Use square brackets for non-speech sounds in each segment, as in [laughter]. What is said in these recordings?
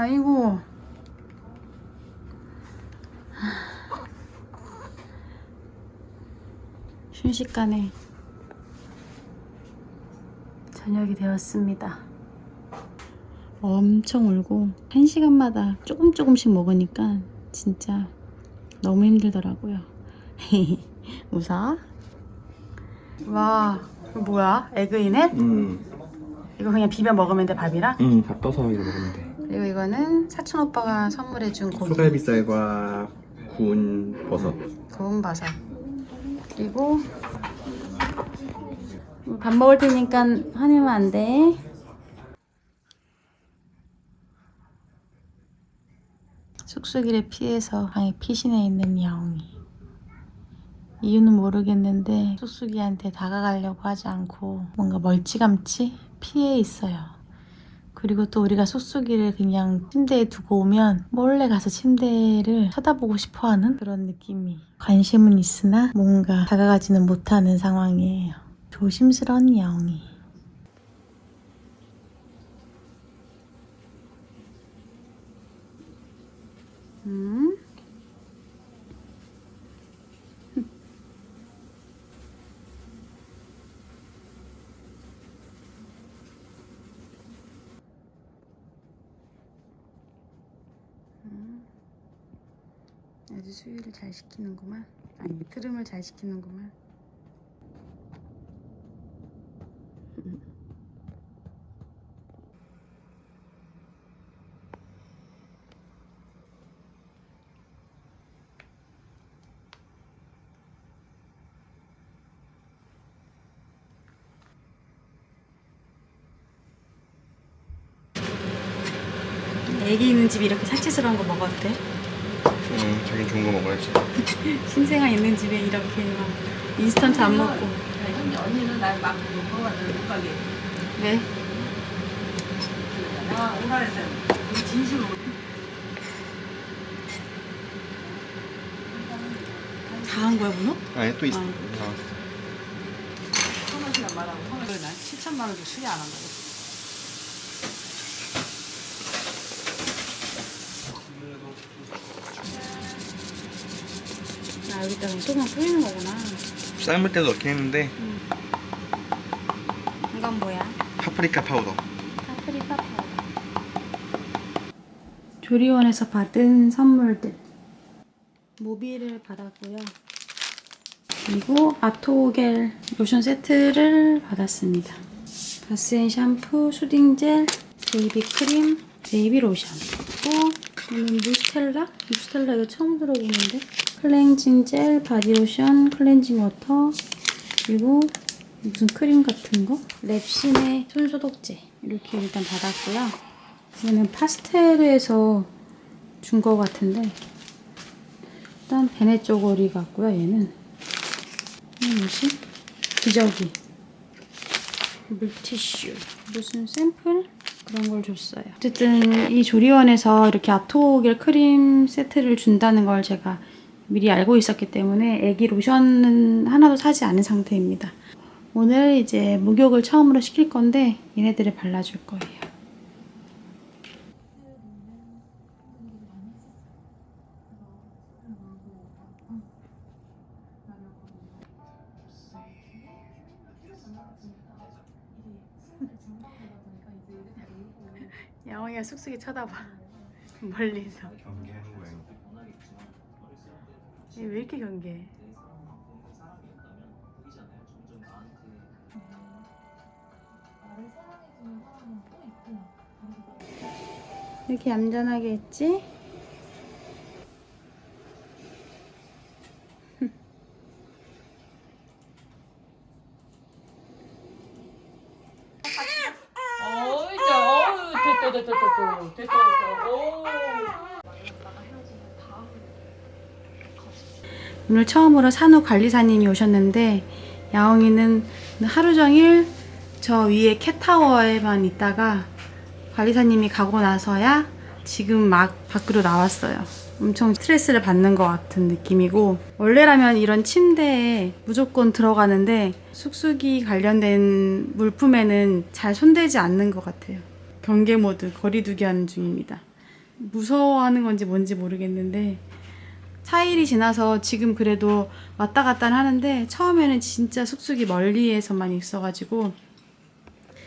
아이고. 순식간에 저녁이 되었습니다. 엄청 울고 한 시간마다 조금 조금씩 먹으니까 진짜 너무 힘들더라고요. [laughs] 웃어? 와, 이거 뭐야? 에그이넷? 음, 이거 그냥 비벼 먹으면 돼 밥이랑? 음, 밥 떠서 이거 먹으면 돼. 그리고 이거는 사촌 오빠가 선물해준 고기 소갈비살과 구운 버섯. 구운 버섯 그리고 밥 먹을 테니까 화내면 안 돼. 쑥쑥이를 피해서 방에 피신해 있는 야옹이. 이유는 모르겠는데 쑥쑥이한테 다가가려고 하지 않고 뭔가 멀찌감치 피해 있어요. 그리고 또 우리가 쑥쑥이를 그냥 침대에 두고 오면 몰래 가서 침대를 쳐다보고 싶어 하는 그런 느낌이 관심은 있으나 뭔가 다가가지는 못하는 상황이에요. 조심스러운 야옹이. 음? 아주 수유를 잘 시키는구만. 아니, 트름을 잘 시키는구만. 애기 있는 집이 이렇게 사치스러운 거 먹어도 돼? 음, 자기 좋은 거 먹어야지. [laughs] 신생아 있는 집에 이렇게 막 인스턴트 안 먹고 언니는 날막 먹어봤는데 못 가게. 왜? 나 오라에서 진심으로. 다 한 거야 문어? 아니 또 있어. 아. 나왔어. 시간 말하고 난 7천만 원도 수리 안 한다고. 아 여기다가 소금 뿌리는 거구나. 삶을 때도 넣긴 했는데 이건 뭐야? 파프리카 파우더. 파프리카 파우더. 조리원에서 받은 선물들. 모비를 받았고요. 그리고 아토겔 로션 세트를 받았습니다. 바스앤 샴푸, 수딩젤, 베이비 크림, 베이비 로션. 그리고 이거는 무스텔라? 무스텔라 이거 처음 들어보는데 클렌징 젤, 바디로션, 클렌징 워터 그리고 무슨 크림 같은 거? 랩신의 손소독제 이렇게 일단 받았고요. 이거는 파스텔에서 준 거 같은데 일단 베네 쪼고리 같고요. 얘는 이건 뭐지? 기저귀 물티슈 무슨 샘플 그런 걸 줬어요. 어쨌든 이 조리원에서 이렇게 아토겔 크림 세트를 준다는 걸 제가 미리 알고 있었기 때문에 애기 로션은 하나도 사지 않은 상태입니다. 오늘 이제 목욕을 처음으로 시킬 건데 얘네들을 발라줄 거예요. [laughs] 야옹이가 쑥쑥이 쳐다봐. 멀리서. 얘왜 이렇게 경계해? 이렇게 얌전하게 했지? 어이, 자, 어유, 됐다, 됐다, 됐다, 됐다, 됐다. 오. 오늘 처음으로 산후 관리사님이 오셨는데 야옹이는 하루 종일 저 위에 캣타워에만 있다가 관리사님이 가고 나서야 지금 막 밖으로 나왔어요. 엄청 스트레스를 받는 것 같은 느낌이고 원래라면 이런 침대에 무조건 들어가는데 쑥쑥이 관련된 물품에는 잘 손대지 않는 것 같아요. 경계 모드 거리두기 하는 중입니다. 무서워하는 건지 뭔지 모르겠는데 4일이 지나서 지금 그래도 왔다 갔다 하는데 처음에는 진짜 쑥쑥이 멀리에서만 있어가지고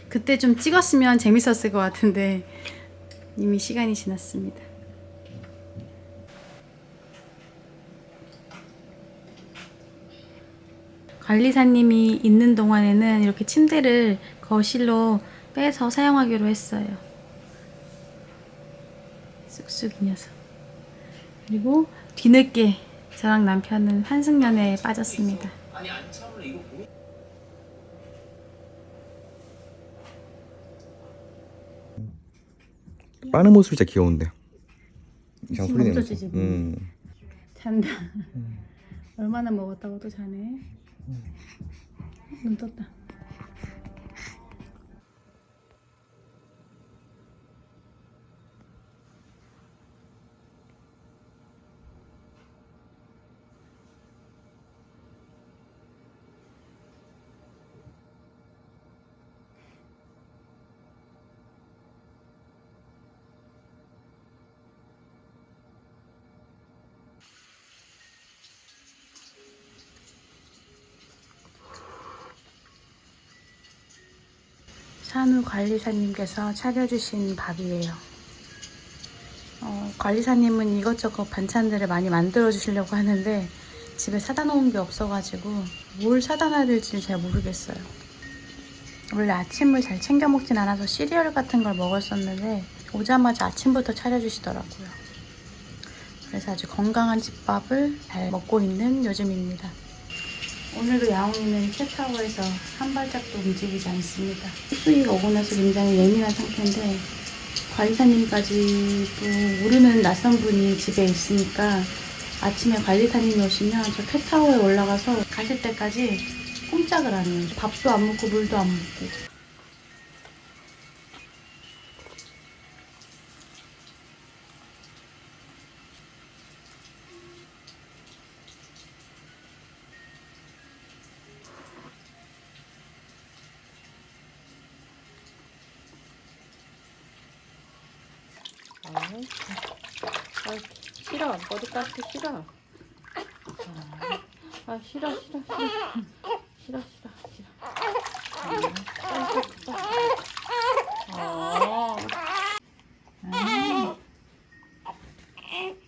그때 좀 찍었으면 재밌었을 것 같은데 이미 시간이 지났습니다. 관리사님이 있는 동안에는 이렇게 침대를 거실로 빼서 사용하기로 했어요. 쑥쑥이 녀석. 그리고 뒤늦게 저랑 남편은 환승연애에 빠졌습니다. 빠는 모습이 진짜 귀여운데. 이상 소리 내면서. 없어지지, 지금. 음. 잔다. 얼마나 먹었다고 또 자네. 눈 떴다. 산후 관리사님께서 차려주신 밥이에요. 어, 관리사님은 이것저것 반찬들을 많이 만들어 주시려고 하는데 집에 사다 놓은 게 없어가지고 뭘 사다 놔야 될지 잘 모르겠어요. 원래 아침을 잘 챙겨 먹진 않아서 시리얼 같은 걸 먹었었는데 오자마자 아침부터 차려주시더라고요. 그래서 아주 건강한 집밥을 잘 먹고 있는 요즘입니다. 오늘도 야옹이는 캣타워에서 한 발짝도 움직이지 않습니다. 습수기가 오고 나서 굉장히 예민한 상태인데 관리사님까지도 모르는 낯선 분이 집에 있으니까 아침에 관리사님이 오시면 저 캣타워에 올라가서 가실 때까지 꼼짝을 안 해요. 밥도 안 먹고 물도 안 먹고. 아, 싫어. 머리 깎기 싫어. 아, 싫어, 싫어, 싫어. 싫어, 싫어, 싫어. 아, 아,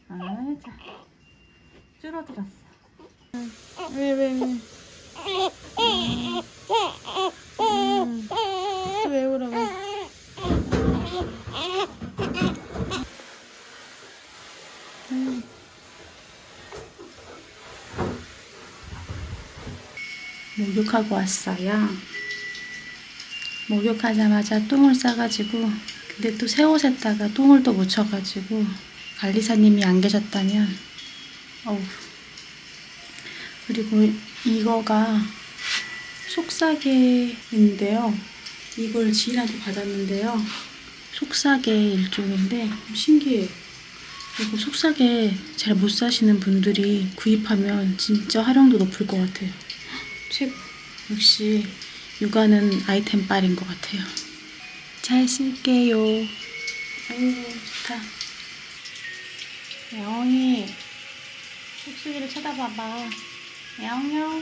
아, 자. 줄어들었어. 왜, 왜, 왜. 음, 음, 왜 울어, 왜. 목욕하고 왔어요. 목욕하자마자 똥을 싸가지고 근데 또 새 옷에다가 똥을 또 묻혀가지고 관리사님이 안 계셨다면 어우 그리고 이거가 속삭개인데요. 이걸 지인한테 받았는데요. 속삭개 일종인데 신기해요. 이거 속삭에 잘 못 사시는 분들이 구입하면 진짜 활용도 높을 것 같아요. 최고. 역시 육아는 아이템 빨인 것 같아요. 잘 쓸게요. 아이고 좋다. 야옹이 쑥쑥이를 쳐다봐봐. 야옹야옹.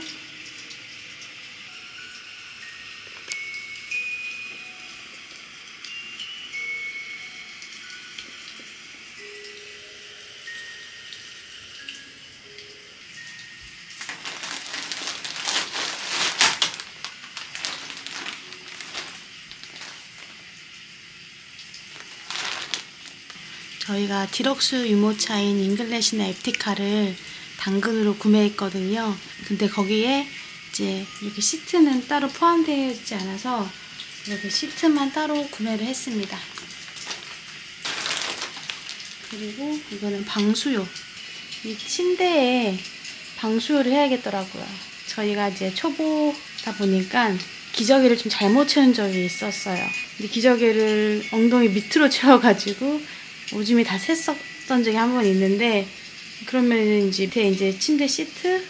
저희가 디럭스 유모차인 잉글래시나 앱티카를 당근으로 구매했거든요. 근데 거기에 이제 이렇게 시트는 따로 포함되어 있지 않아서 이렇게 시트만 따로 구매를 했습니다. 그리고 이거는 방수요. 이 침대에 방수요를 해야겠더라고요. 저희가 이제 초보다 보니까 기저귀를 좀 잘못 채운 적이 있었어요. 근데 기저귀를 엉덩이 밑으로 [laughs] 채워가지고 오줌이 다 샜었던 적이 한 번 있는데 그러면 이제 밑에 이제 침대 시트,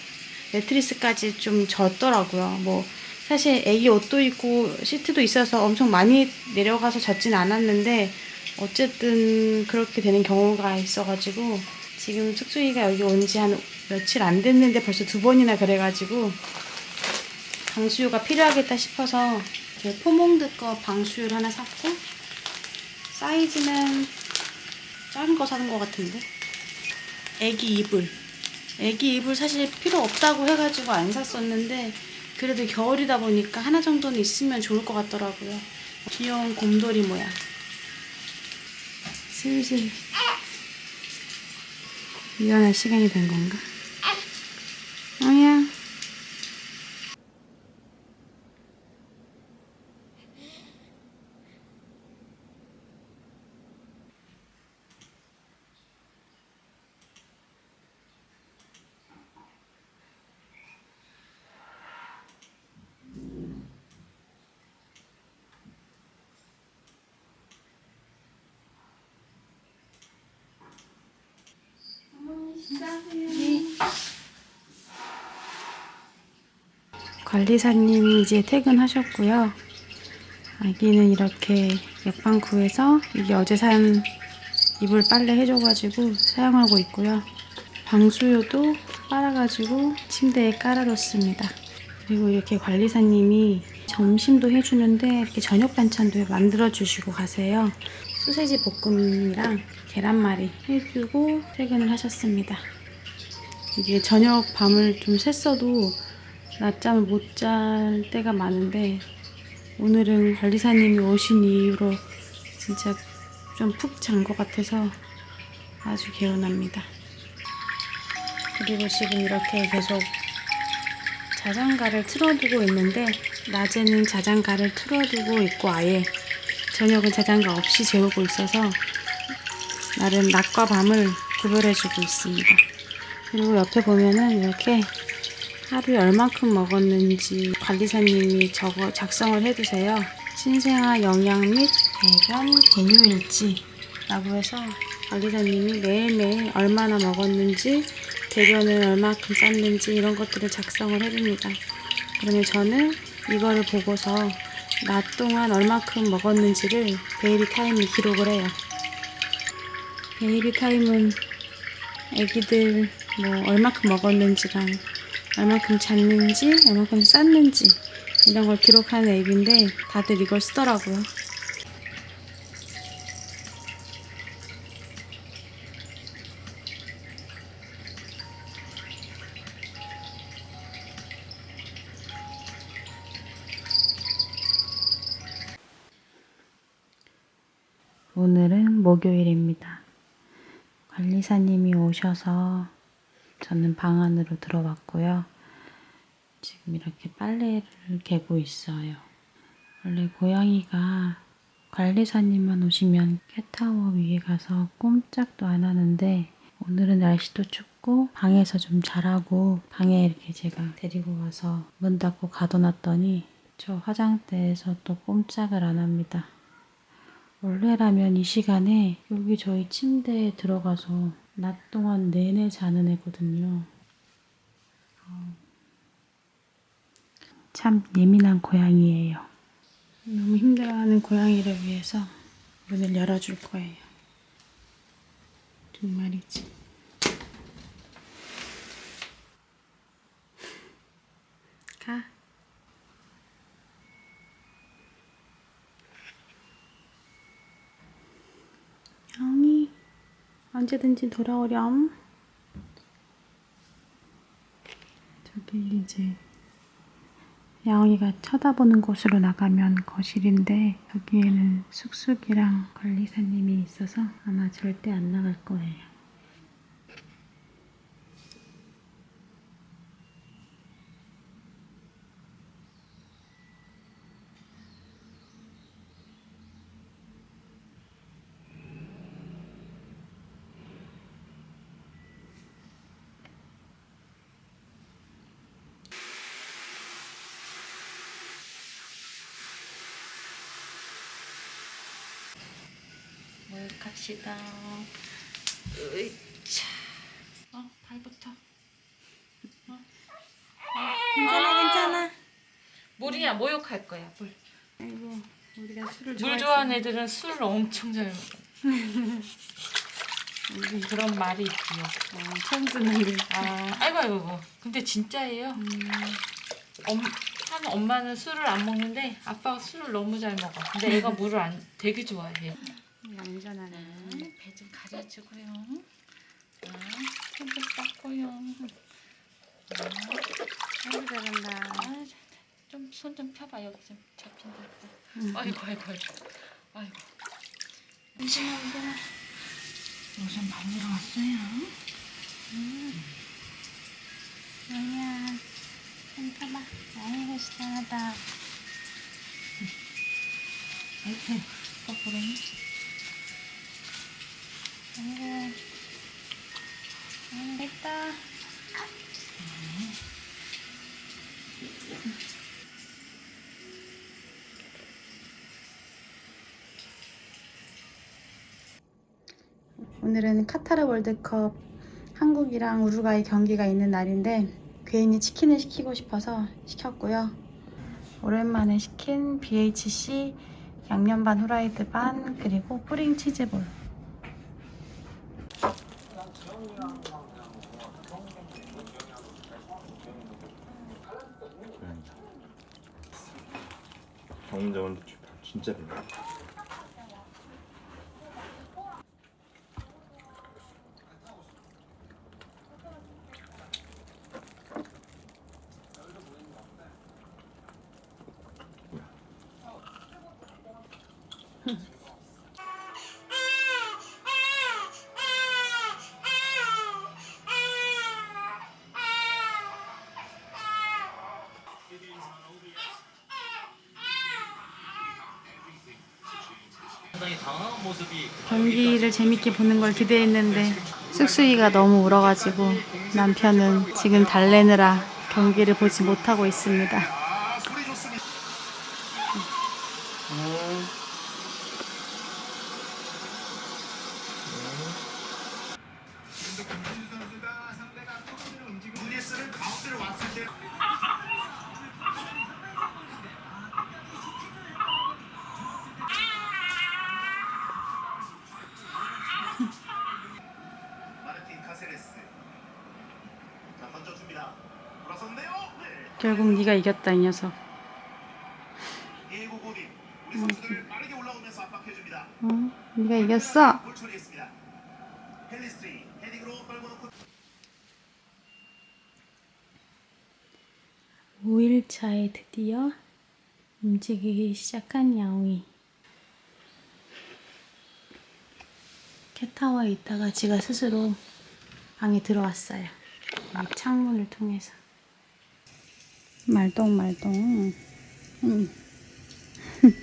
매트리스까지 좀 젖더라고요. 뭐 사실 애기 옷도 있고 시트도 있어서 엄청 많이 내려가서 젖진 않았는데 어쨌든 그렇게 되는 경우가 있어가지고 지금 숙주이가 여기 온 지 한 며칠 안 됐는데 벌써 두 번이나 그래가지고 방수유가 필요하겠다 싶어서 제 포몽드 거 방수유를 하나 샀고 사이즈는 작은 거 사는 것 같은데? 애기 이불. 애기 이불 사실 필요 없다고 해가지고 안 샀었는데 그래도 겨울이다 보니까 하나 정도는 있으면 좋을 것 같더라고요. 귀여운 곰돌이 모양. 슬슬. 일어날 시간이 된 건가? 어야 관리사님 이제 퇴근하셨고요. 아기는 이렇게 옆방 구해서 이게 어제 산 이불 빨래 해줘가지고 사용하고 있고요. 방수요도 빨아가지고 침대에 깔아뒀습니다. 그리고 이렇게 관리사님이 점심도 해주는데 이렇게 저녁 반찬도 만들어 주시고 가세요. 소세지 볶음이랑 계란말이 해주고 퇴근을 하셨습니다. 이게 저녁 밤을 좀 샜어도 낮잠을 못 잘 때가 많은데 오늘은 관리사님이 오신 이후로 진짜 좀 푹 잔 것 같아서 아주 개운합니다. 그리고 지금 이렇게 계속 자장가를 틀어두고 있는데 낮에는 자장가를 틀어두고 있고 아예 저녁은 자장가 없이 재우고 있어서 나름 낮과 밤을 구별해주고 있습니다. 그리고 옆에 보면은 이렇게 하루에 얼만큼 먹었는지 관리사님이 적어 작성을 해두세요. 신생아 영양 및 배변 공유일지라고 해서 관리사님이 매일매일 얼마나 먹었는지 대변을 얼마큼 쌌는지 이런 것들을 작성을 해줍니다. 그러면 저는 이거를 보고서 낮 동안 얼마큼 먹었는지를 베이비 타임을 기록을 해요. 베이비 타임은 애기들 뭐 얼마큼 먹었는지랑 얼마큼 잤는지, 얼마큼 쌌는지 이런 걸 기록하는 앱인데 다들 이걸 쓰더라고요. 오늘은 목요일입니다. 관리사님이 오셔서 저는 방 안으로 들어왔고요. 지금 이렇게 빨래를 개고 있어요. 원래 고양이가 관리사님만 오시면 캣타워 위에 가서 꼼짝도 안 하는데 오늘은 날씨도 춥고 방에서 좀 자라고 방에 이렇게 제가 데리고 와서 문 닫고 가둬놨더니 저 화장대에서 또 꼼짝을 안 합니다. 원래라면 이 시간에 여기 저희 침대에 들어가서 낮 동안 내내 자는 애거든요. 어, 참 예민한 고양이에요. 너무 힘들어하는 고양이를 위해서 문을 열어줄 거예요. 정말이지. 가. 영이 언제든지 돌아오렴. 저기 이제 야옹이가 쳐다보는 곳으로 나가면 거실인데 여기에는 쑥쑥이랑 관리사님이 있어서 아마 절대 안 나갈 거예요. 목욕합시다. 으이차. 어, 발부터. 어? 괜찮아, 괜찮아. 물이야 목욕할 거야 물. 아이고, 우리가 술을 물 좋아하는 애들은 술을 엄청 잘 먹어. [laughs] 우리 그런 말이 있지요. 어, 처음 듣는 게. 아, 아이고 아이고. 근데 진짜예요. 엄, 한 엄마는 술을 안 먹는데 아빠가 술을 너무 잘 먹어. 근데 애가 물을 안 되게 좋아해 요. 얌전하네. 배좀 가려주고요. 아, 손좀 닦고요. 아이고 잘한다. 아, 좀손 좀 펴봐 여기 좀 잡힌다. 아이고 아이고 아이고. 아이고. 괜찮아, 괜찮아. 로션 바르러 왔어요. 아니야. 손 펴봐. 아이고 시원하다. 아이고 거꾸로. 아이고. 아이고 됐다. 오늘은 카타르 월드컵 한국이랑 우루과이 경기가 있는 날인데 괜히 치킨을 시키고 싶어서 시켰고요. 오랜만에 시킨 BHC 양념 반 후라이드 반 그리고 뿌링 치즈볼. 경험자원 진짜 별로. 경기를 재밌게 보는 걸 기대했는데 쑥쑥이가 너무 울어가지고 남편은 지금 달래느라 경기를 보지 못하고 있습니다. 결국 네가 이겼다 이 녀석. 압박해줍니다 어? 네가 이겼어. 5일차에 드디어 움직이기 시작한 야옹이. 캣타워에 있다가 지가 스스로 방에 들어왔어요. 이 창문을 통해서. 말똥말똥. 응. [laughs]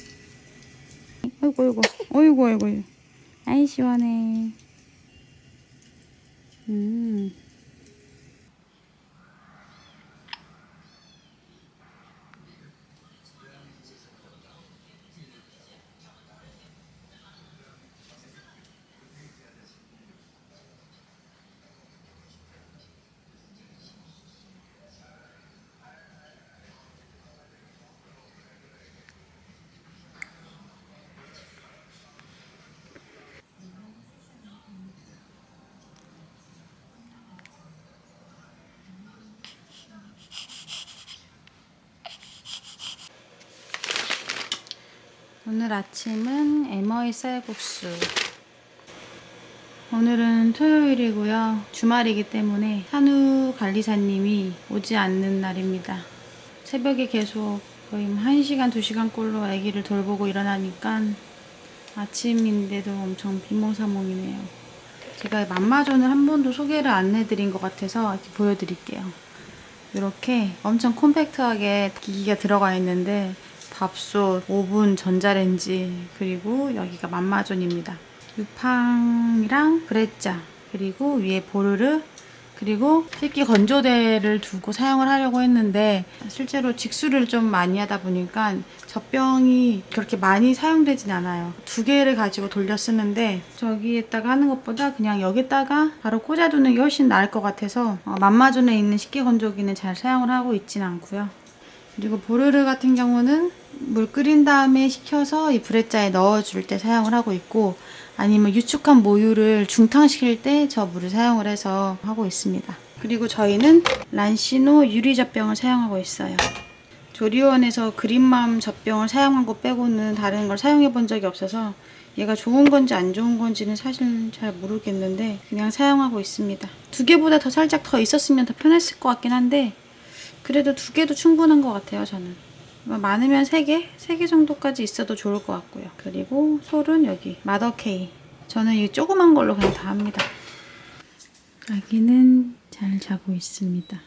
아이고 아이고 어이구 아이고 아이 시원해. 음. 오늘 아침은 에머이 쌀국수. 오늘은 토요일이고요. 주말이기 때문에 한우 관리사님이 오지 않는 날입니다. 새벽에 계속 거의 1시간, 2시간 꼴로 아기를 돌보고 일어나니까 아침인데도 엄청 비몽사몽이네요. 제가 맘마존을 한 번도 소개를 안 해드린 것 같아서 보여드릴게요. 이렇게 엄청 콤팩트하게 기기가 들어가 있는데 밥솥, 오븐, 전자레인지 그리고 여기가 맘마존입니다. 유팡이랑 브레짜 그리고 위에 보르르 그리고 식기 건조대를 두고 사용을 하려고 했는데 실제로 직수를 좀 많이 하다 보니까 젖병이 그렇게 많이 사용되진 않아요. 두 개를 가지고 돌려 쓰는데 저기에다가 하는 것보다 그냥 여기다가 바로 꽂아두는 게 훨씬 나을 것 같아서 어, 맘마존에 있는 식기 건조기는 잘 사용을 하고 있진 않고요. 그리고 보르르 같은 경우는 물 끓인 다음에 식혀서 이 브레자에 넣어줄 때 사용을 하고 있고 아니면 유축한 모유를 중탕시킬 때 저 물을 사용을 해서 하고 있습니다. 그리고 저희는 란시노 유리 젖병을 사용하고 있어요. 조리원에서 그린맘 젖병을 사용한 거 빼고는 다른 걸 사용해 본 적이 없어서 얘가 좋은 건지 안 좋은 건지는 사실 잘 모르겠는데 그냥 사용하고 있습니다. 두 개보다 더 살짝 더 있었으면 더 편했을 것 같긴 한데 그래도 두 개도 충분한 것 같아요 저는. 많으면 세 개? 세개 정도까지 있어도 좋을 것 같고요. 그리고 솔은 여기 마더케이. 저는 이 조그만 걸로 그냥 다 합니다. 아기는 잘 자고 있습니다.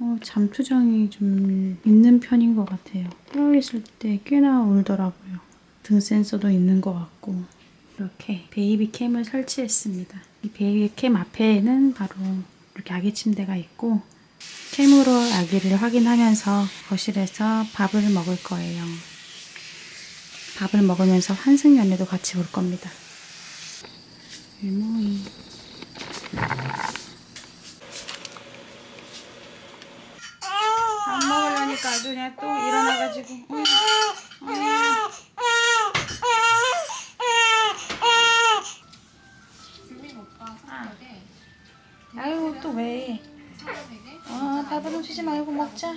어, 잠투정이 좀 있는 편인 것 같아요. 깨어있을 때 꽤나 울더라고요. 등 센서도 있는 것 같고 이렇게 베이비 캠을 설치했습니다. 이 베이비 캠 앞에는 바로 이렇게 아기 침대가 있고 캠으로 아기를 확인하면서 거실에서 밥을 먹을 거예요. 밥을 먹으면서 환승 연애도 같이 볼 겁니다. 일모이 밥 먹으려니까 아주 그냥 또 일어나가지고 어이, 아유 또 왜? 아 밥을 훔치지 말고 먹자.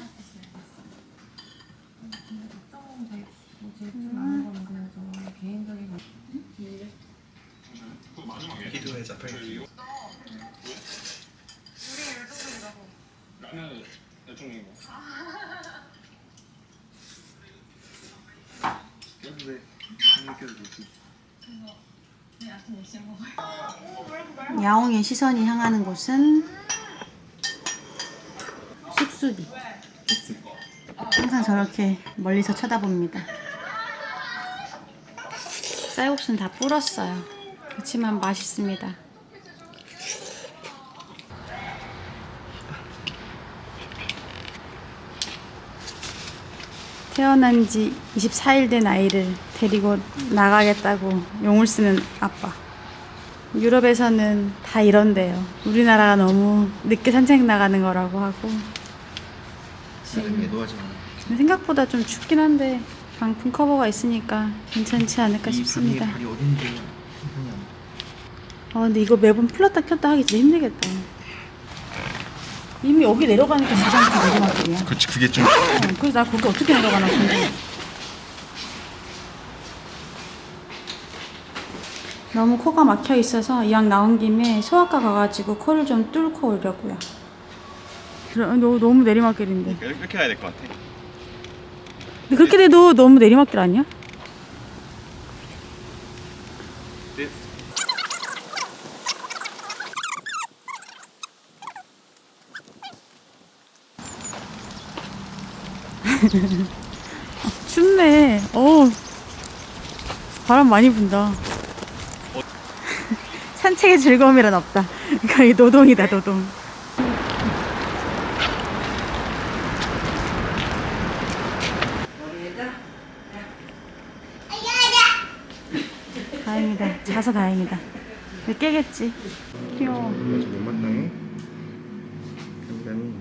야옹의 시선이 향하는 곳은 쑥쑥이. 항상 저렇게 멀리서 쳐다봅니다. 쌀국수는 다 불었어요. 그렇지만 맛있습니다. 태어난 지 24일 된 아이를 데리고 나가겠다고 용을 쓰는 아빠. 유럽에서는 다 이런데요. 우리나라가 너무 늦게 산책 나가는 거라고 하고. 애도하지 마. 근데 생각보다 좀 춥긴 한데 방풍 커버가 있으니까 괜찮지 않을까 싶습니다. 발이 어딘지 상상이 안 돼. 아 근데 이거 매번 풀었다 켰다 하기 진짜 힘들겠다. 이미 여기 내려가니까 가장 내리막길이야. 그렇지 그게 좀 어, 그래서 나 거기 어떻게 내려가나 궁금해. 너무 코가 막혀 있어서 이왕 나온 김에 소아과 가가지고 코를 좀 뚫고 오려고요. 너, 너무 내리막길인데. 이렇게 해야 될 것 같아. 근데 그렇게 돼도 너무 내리막길 아니야? 네. [laughs] 춥네. 어 바람 많이 분다. [laughs] 산책의 즐거움이란 없다. [laughs] 거의 노동이다, 노동. 다행이다. 자서 다행이다. 깨겠지. 귀여워. 그래서 못 만나요? 그러면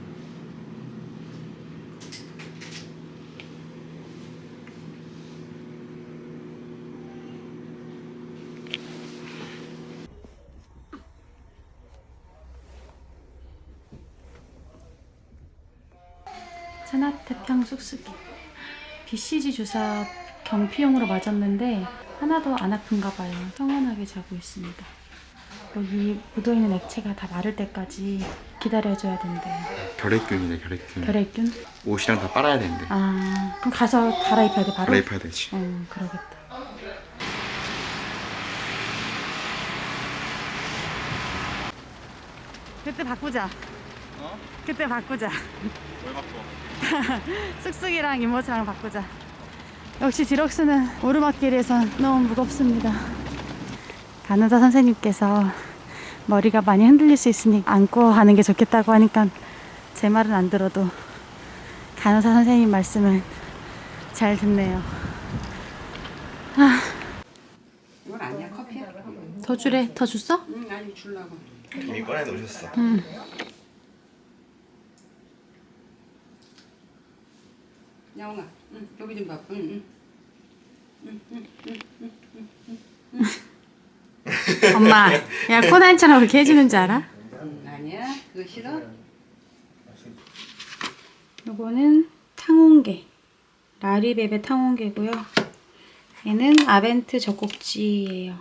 천하태평 쑥쑥이 BCG 주사 경피용으로 맞았는데 하나도 안 아픈가 봐요. 평온하게 자고 있습니다. 여기 묻어있는 액체가 다 마를 때까지 기다려줘야 된대요. 결핵균이네 결핵균. 결핵균? 옷이랑 다 빨아야 되는데. 아 그럼 가서 갈아입혀야 돼 바로? 갈아입혀야 되지. 어 그러겠다. 그때 바꾸자. 어? 그때 바꾸자. 뭘 바꿔? [laughs] 쑥쑥이랑 이모지랑 바꾸자. 역시 디럭스는 오르막길에선 너무 무겁습니다. 간호사 선생님께서 머리가 많이 흔들릴 수 있으니 안고 하는 게 좋겠다고 하니까 제 말은 안 들어도 간호사 선생님 말씀은 잘 듣네요. 이건 아니야 커피야? 더 주래? 더 줬어? 응 아니 주려고 이미 꺼내 놓으셨어. 야옹아, 응, 여기 좀 봐. 응, 응. 엄마, 야 코난처럼 그렇게 해주는 줄 알아? 응, 아니야, 그거 싫어? 요거는 탕홍게 라리베베 탕홍게고요 얘는 아벤트 젖꼭지예요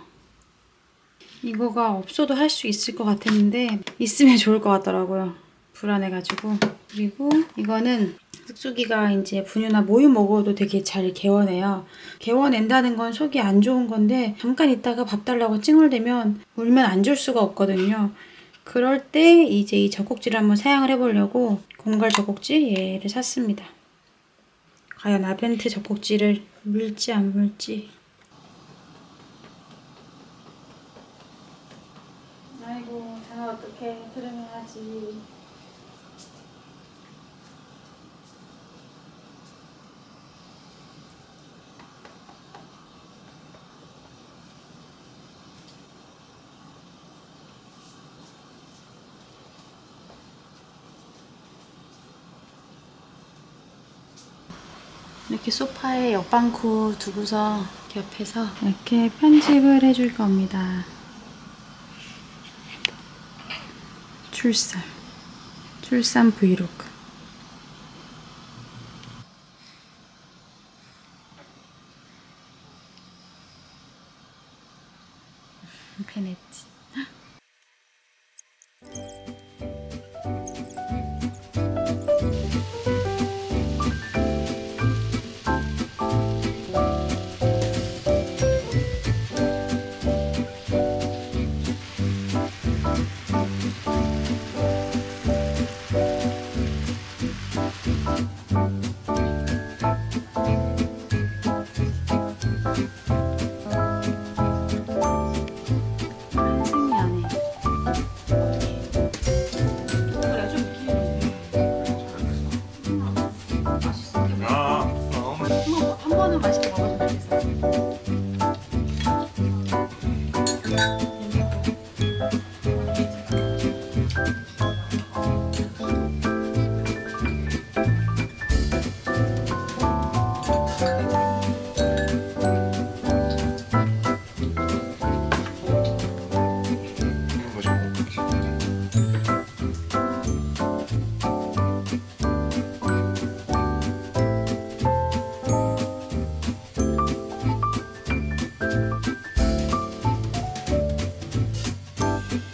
이거가 없어도 할 수 있을 것 같았는데 있으면 좋을 것 같더라고요 불안해가지고 그리고 이거는 쑥쑥이가 이제 분유나 모유 먹어도 되게 잘 개워내요 개워낸다는 건 속이 안 좋은 건데 잠깐 있다가 밥 달라고 찡얼대면 울면 안 줄 수가 없거든요 그럴 때 이제 이 젖꼭지를 한번 사용을 해보려고 공갈 젖꼭지 얘를 샀습니다. 과연 아벤트 젖꼭지를 물지 안 물지. 아이고 다 어떡해 들으면 하지. 이렇게 소파에 옆방구 두고서 옆에서 이렇게 편집을 해줄 겁니다. 출산. 출산 브이로그.